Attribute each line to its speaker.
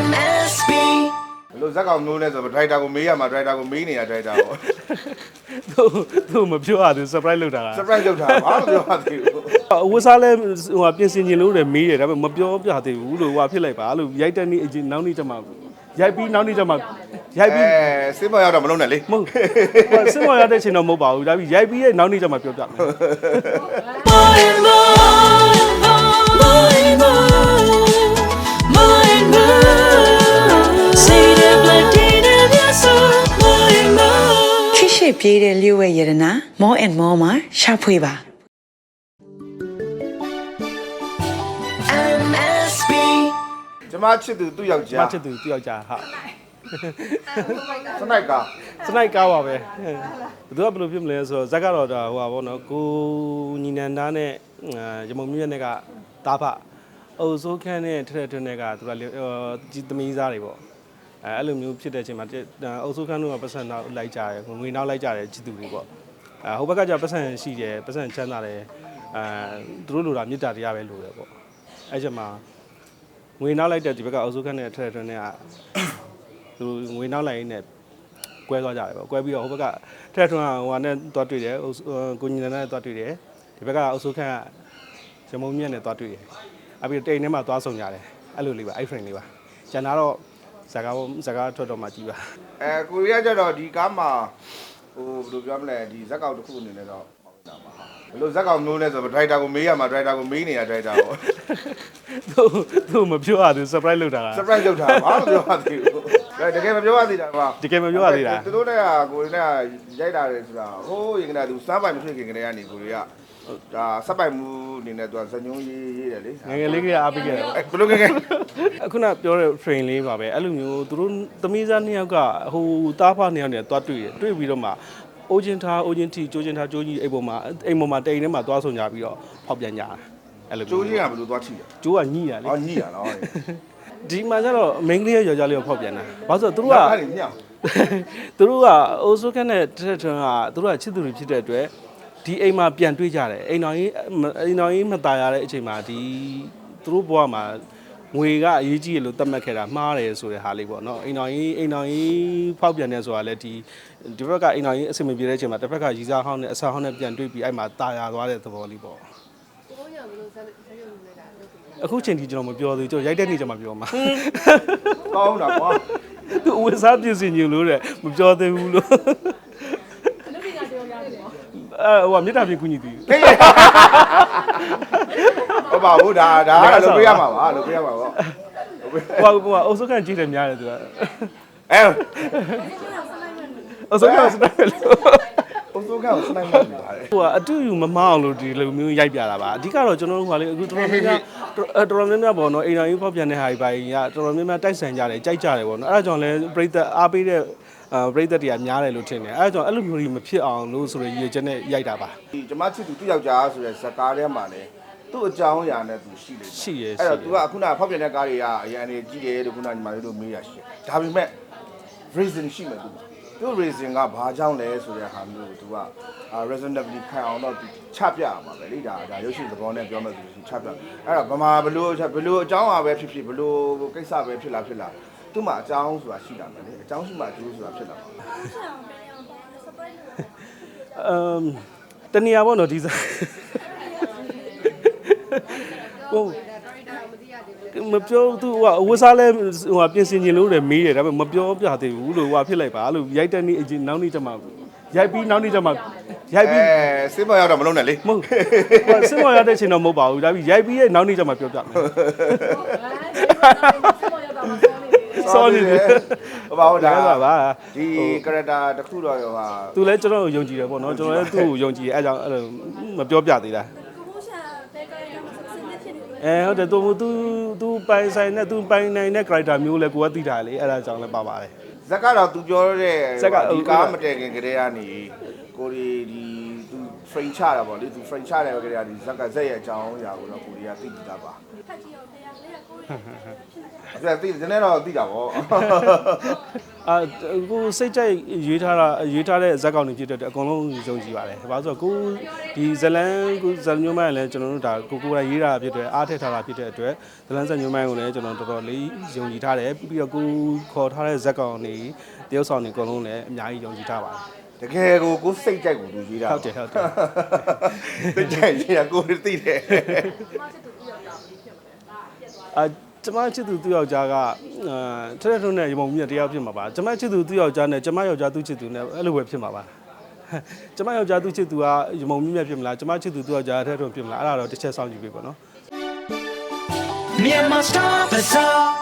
Speaker 1: MSB
Speaker 2: ဘလို့ဇက်ကောင်မျိုးလဲဆိုတော့ဒရိုက်တာကိုမေးရမှာဒရိုက်တာကိုမေးနေတာဒရိုက်တာကို
Speaker 3: သူသူမပြောရဘူး surprise လုပ်တာက
Speaker 2: surprise လုပ်တာဘာလို့ပြောရသေးဘူး
Speaker 3: အဝတ်စားလဲဟိုဟာပြင်ဆင်ခြင်းလို့လည်းမေးတယ်ဒါပေမဲ့မပြောပြသေးဘူးလို့ဟိုဟာဖြစ်လိုက်ပါလို့ရိုက်တဲ့နေ့အချင်းနောက်နေ့ကျမှရိုက်ပြီးနောက်နေ့ကျမှရိုက်ပြီး
Speaker 2: အဲစေးမရောက်တော့မလုံးနဲ့လေ
Speaker 3: မဟုတ်ဟိုစင်မရတဲ့ချိန်တော့မဟုတ်ပါဘူးဒါပြီးရိုက်ပြီးရဲ့နောက်နေ့ကျမှပြောပြမယ်
Speaker 1: More and more More
Speaker 4: ပြေးတဲ့လျှို့ဝဲရတနာ more and more မှာရှာဖွေပါ
Speaker 1: MSB
Speaker 2: ကျမချစ်သူသူ့ယောက်ျား
Speaker 3: မချစ်သူတယောက်ကြာဟာ
Speaker 2: စနိုက်က
Speaker 3: စနိုက်ကားပါပဲဘယ်သူကဘယ်လိုဖြစ်မလဲဆိုတော့ဇက်ကတော့ဒါဟိုပါဘောနော်ကိုညီနန္ဒာနဲ့ရမုံမြင့်နဲ့ကတာဖအုပ်စိုးခန်းနဲ့ထထထွန်းနဲ့ကသူကကြည်သမီးစားတွေပေါ့ အဲအဲ့လိုမျိုးဖြစ်တဲ့အချိန်မှာအုပ်စိုးခန်းတို့ကပတ်စံနောက်လိုက်ကြတယ်ငွေနောက်လိုက်ကြတယ်ချစ်သူတွေပေါ့အဲဟိုဘက်ကကျပတ်စံရှိတယ်ပတ်စံချမ်းသာတယ်အဲသူတို့လိုတာမေတ္တာတရားပဲလိုတယ်ပေါ့အဲ့ချက်မှာငွေနောက်လိုက်တဲ့ဒီဘက်ကအုပ်စိုးခန်းနဲ့ထထထွန်းနဲ့ကသူငွေနောက်လိုက်ရင်းနဲ့ကွဲသွားကြတယ်ပေါ့ကွဲပြီးတော့ဟိုဘက်ကထက်ထွန်းကဟိုဟာနဲ့သွားတွေ့တယ်ဟိုကိုညီနန်းနဲ့သွားတွေ့တယ်ဒီဘက်ကအုပ်စုခန့်ကရမုံမြတ်နဲ့သွားတွေ့တယ်အပြီးတိန်ထဲမှာသွားဆုံကြတယ်အဲ့လိုလေးပါအဲ့ friend လေးပါကျန်တာတော့ ဇာကာဇာကာထွက်တော့မှကြည့်ပါ
Speaker 2: အဲကိုရီးယားကျတော့ဒီကားမှာဟိုဘယ်လိုပြောမလဲဒီဇက်ကောင်တစ်ခုအနေနဲ့တော့ပေါ့တာပါဟာဘလို့ဇက်ကောင်မျိုးလဲဆိုတော့ဒရိုက်တာကိုမေးရမှာဒရိုက်တာကိုမေးနေတာဒရိုက်တာကို
Speaker 3: သူသူမပြောရဘူး surprise လုပ်တာက
Speaker 2: surprise လုပ်တာဘာလို့ပြောရသေးဘူးဒါ တကယ်မပြောရသေးတာပါ
Speaker 3: တကယ်မပြောရသေးတာ
Speaker 2: သူတို့လည်းကိုရီးယားရိုက်တာတယ်ဆိုတာဟိုးရင်ကတည်းကသူစမ်းပိုင်မဖြစ်ခင်ကတည်းကနေကိုရီးယားဒါစက်ပိုင်မှုအနေနဲ့သူကဇညုံရေးရေးတယ်လေ
Speaker 3: ငယ်ငယ်လေးကအားပေးခဲ့တယ်
Speaker 2: အဲဘလို့ငယ်ငယ်
Speaker 3: အခုနပြောတဲ့ train လေးပါပဲအဲ့လိုမျိုးသူတို့သမီးစားနှစ်ယောက်ကဟိုတားဖနှစ်ယောက်နဲ့သွားတွေ့တယ်တွေ့ပြီးတော့မှအိုးချင်းထားအိုးချင်းတီကျိုးချင်းထားကျိုးကြီးအိမ်ပေါ်မှာအိမ်ပေါ်မှာတိန်ထဲမှာသွားဆုံကြပြီးတော့ဖောက်ပြန်ကြတာအဲ့လို
Speaker 2: ကျိုးကြီးကဘယ်လိုသွားချိတယ်
Speaker 3: ကျိုးကညှိတာလေ
Speaker 2: ဟောညိရနော်
Speaker 3: ဒီမှာကျတော့ main ကလေးရဲ့ယောက်ျားလေးကိုဖောက်ပြန်တာဘာလို့ဆိုတော့သူတို့က
Speaker 2: အဲ့ဒီညောင်
Speaker 3: သူတို့ကအိုးစိုးခက်နဲ့တက်ထွန်းကသူတို့ကချစ်သူတွေဖြစ်တဲ့အတွက်ဒီအိမ်မှာပြန်တွေ့ကြတယ်အိမ်တော်ကြီးအိမ်တော်ကြီးမตายရတဲ့အချိန်မှာဒီသူတို့ဘဝမှာငွေကအရေးကြီးရလို့သတ်မှတ်ခဲ့တာမှားတယ်ဆိုတဲ့ဟာလေးပေါ့နော်အိမ်တော်ကြီးအိမ်တော်ကြီးဖောက်ပြန်နေဆိုတာလည်းဒီဒီဘက်ကအိမ်တော်ကြီးအဆင်မပြေတဲ့အချိန်မှာတစ်ဖက်ကရီစားဟောင်းနဲ့အဆာဟောင်းနဲ့ပြန်တွေ့ပြီးအဲ့မှာตายရသွားတဲ့သဘောလေးပေါ့ အခုချိန်ဒီကျွန်တော်မပြောသေးဘူးကျွန်တော်ရိုက်တဲ့နေ့ကျမှပြောမှာ
Speaker 2: ကောင်းတာကွာ
Speaker 3: သူအဝတ်စားပြင်ဆင်ညလို့တဲ့မပြောသေးဘူးလို့အဲဟိုကမြေတားပြင်ကူညီသူ
Speaker 2: ဟုတ်ပါဘူးဒါဒါကလုပ်ပေးရမှာပါလုပ်ပေးရမှာပါ
Speaker 3: ဟိုကဟိုကအုပ်စုကန်ကြည့်တယ်များတယ်သူက
Speaker 2: အဲ
Speaker 3: အုပ်စုကန်စနိုက်လို့
Speaker 2: အုံစိုးကကိုစနိုင်မှတ်နေတာလေ
Speaker 3: ဟိုကအတူယူမမအောင်လို့ဒီလိုမျိုးရိုက်ပြတာပါအဓိကတော့ကျွန်တော်တို့ကလေအခုတော်တော်များများတော်တော်များများပေါ့နော်အိမ်တော်ကြီးဖောက်ပြန်တဲ့ဟာကြီးပိုင်းကတော်တော်များများတိုက်ဆိုင်ကြတယ်ကြိုက်ကြတယ်ပေါ့နော်အဲ့ဒါကြောင့်လဲပြိသက်အားပေးတဲ့အာပြိသက်တွေကများတယ်လို့ထင်တယ်အဲ့ဒါကြောင့်အဲ့လိုမျိုးကြီးမဖြစ်အောင်လို့ဆိုရရည်ချက်နဲ့ရိုက်တာပါ
Speaker 2: ဒီကျမချစ်သူသူ့ယောက်ျားဆိုတဲ့ဇကားထဲမှာလေသူ့အကြောင်းအရာနဲ့သူရှိနေတယ်
Speaker 3: ရှိရယ်
Speaker 2: အဲ့
Speaker 3: ရှိ
Speaker 2: တော့
Speaker 3: ရ
Speaker 2: तू
Speaker 3: ယ်
Speaker 2: ကခုနဖောက်ပြန်တဲ့ကားတွေကအရန်နေကြီးတယ်လို့ခုနညီမလေးတို့မေးရရှိတယ်ဒါပေမဲ့ reason ရှိမယ်သူ သူ reason ကဘာကြောင့်လဲဆိုတဲ့ဟာမျိုးကို तू က reasonably ခံအောင်တော့ तू ချပြရမှာပဲလေဒါဒါရုပ်ရှင်သဘောနဲ့ပြောမယ်ဆိုရင်ချပြအဲ့တော့ဗမာဘလို့ဘလို့အကြောင်းအရာပဲဖြစ်ဖြစ်ဘလို့ကိစ္စပဲဖြစ်လာဖြစ်လာသူ့မှာအကြောင်းဆိုတာရှိတာမယ်လေအကြောင်းရှိမှအကျိုးဆိုတာဖြစ်လာမှာ
Speaker 3: အမ်တနေရာပေါ့နော်ဒီစားဟို မပြောသူဟိုအဝတ်စားလဲဟိုပြင်ဆင်ခြင်းလို့လည်းမေးတယ်ဒါပေမဲ့မပြောပြသေးဘူးလို့ဟိုဖြစ်လိုက်ပါလို့ရိုက်တဲ့နေ့အချင်းနောက်နေ့ကျမှရိုက်ပြီးနောက်နေ့ကျမှရိုက်ပြီး
Speaker 2: အဲစေးမရောက်တော့မလုံးနဲ့လေ
Speaker 3: မဟုတ်ဟိုစင်မရတဲ့ချိန်တော့မဟုတ်ပါဘူးဒါပြီးရိုက်ပြီးရဲ့နောက်နေ့ကျမှပြောပြမယ် Sorry
Speaker 2: ဟိုပါဟိုဒါ
Speaker 3: ဒါပါ
Speaker 2: ဒီ character တစ်ခုတော့ဟာ
Speaker 3: သူလည်းကျွန်တော်ကိုယုံကြည်တယ်ပေါ့နော်ကျွန်တော်လည်းသူ့ကိုယုံကြည်တယ်အဲကြောင့်အဲ့လိုမပြောပြသေးတာ အဲဟုတ်တယ်သူသူသူပိုင်ဆိုင်နဲ့သူပိုင်နိုင်တဲ့ character မျိုးလဲကိုကသိတာလေအဲ့ဒါကြောင့်လဲပါပါတယ်
Speaker 2: ဇက်ကတော့ तू ပြောတဲ့
Speaker 3: ဇက်က
Speaker 2: ဒီကားမတည့်ခင်ကတည်းကနေကိုရီဒီ तू frame ချတာပေါ့လေ तू frame ချတယ်ကတည်းကဒီဇက်ကဇက်ရဲ့အကြောင်းအရာကိုတော့ကိုရီးယားသိကြတာပါ ပြသိတယ်နည်းနည်းတော့သိတာပေါ့
Speaker 3: အာကိုစိတ်ကြိုက်ရွေးထားတာရွေးထားတဲ့ဇက်ကောင်တွေဖြစ်တဲ့အတွက်အကုန်လုံးယုံကြည်ပါတယ်။ဘာလို့ဆိုတော့ကိုဒီဇလန်ကိုဇလန်ညိုမိုင်းလည်းကျွန်တော်တို့ဒါကိုကိုယ်တိုင်ရေးတာဖြစ်တဲ့အားထည့်ထားတာဖြစ်တဲ့အတွက်ဇလန်ဇက်ညိုမိုင်းကိုလည်းကျွန်တော်တော်တော်လေးယုံကြည်ထားတယ်ပြီးတော့ကိုခေါ်ထားတဲ့ဇက်ကောင်တွေတရုပ်ဆောင်တွေအကုန်လုံးလည်းအများကြီးယုံကြည်ထားပါတယ်
Speaker 2: တကယ်ကိုကိုစိတ်ကြိုက်ကိုသူရေးတာ
Speaker 3: ဟုတ်တယ်ဟုတ်တယ်
Speaker 2: စိတ်ကြိုက်ရေးတာကိုသိတယ်
Speaker 3: အာ ကျမချစ်သူသူ့ယောက်ျားကအာထက်ထက်ထုံးနဲ့ရမုံမြင့်တရားဖြစ်မှာပါကျမချစ်သူသူ့ယောက်ျားနဲ့ကျမယောက်ျားသူ့ချစ်သူနဲ့အဲ့လိုပဲဖြစ်မှာပါကျမယောက်ျားသူ့ချစ်သူကရမုံမြင့်ဖြစ်မလားကျမချစ်သူသူ့ယောက်ျားထက်ထုံးဖြစ်မလားအဲ့ဒါတော့တစ်ချက်စောင့်ကြည့်ပေးပါနော်
Speaker 1: Myanmar Star Bazaar